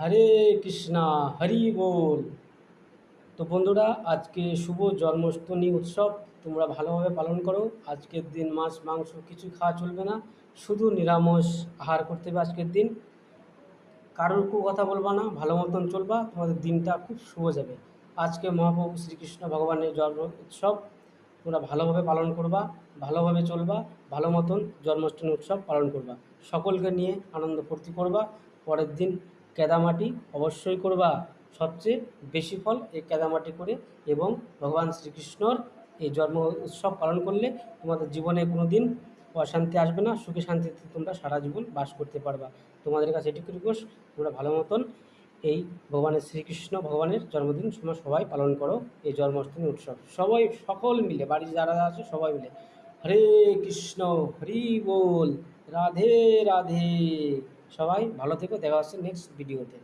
হরে কৃষ্ণা, হরি বল। তো বন্ধুরা, আজকে শুভ জন্মাষ্টমী উৎসব। তোমরা ভালোভাবে পালন করো। আজকের দিন মাছ, মাংস কিছু খাওয়া চলবে না। শুধু নিরামিষ আহার করতে হবে আজকের দিন। কারোর কু কথা বলবা না, ভালো মতন চলবা। তোমাদের দিনটা খুব শুভ যাবে। আজকে মহাপ্রভু শ্রীকৃষ্ণ ভগবানের জন্ম উৎসব। তোমরা ভালোভাবে পালন করবা, ভালোভাবে চলবা, ভালো মতন জন্মাষ্টমী উৎসব পালন করবা। সকলকে নিয়ে আনন্দ ফুর্তি করবা। পরের দিন কেদামাটি অবশ্যই করবা। সবচেয়ে বেশি ফল এই কেদামাটি করে এবং ভগবান শ্রীকৃষ্ণর এই জন্ম উৎসব পালন করলে তোমাদের জীবনে কোনো দিন অশান্তি আসবে না, সুখে শান্তিতে তোমরা সারা জীবন বাস করতে পারবা। তোমাদের কাছে এটুকু রিকোয়েস্ট তোমরা ভালো মতন এই ভগবানের শ্রীকৃষ্ণ ভগবানের জন্মদিন সময় সবাই পালন করো এই জন্মাষ্টমী উৎসব। সবাই, সকল মিলে, বাড়ির যারা আছে সবাই মিলে। হরে কৃষ্ণ, হরি বল, রাধে রাধে। সবাই ভালো থেকো দেখা হচ্ছে নেক্সট ভিডিওতে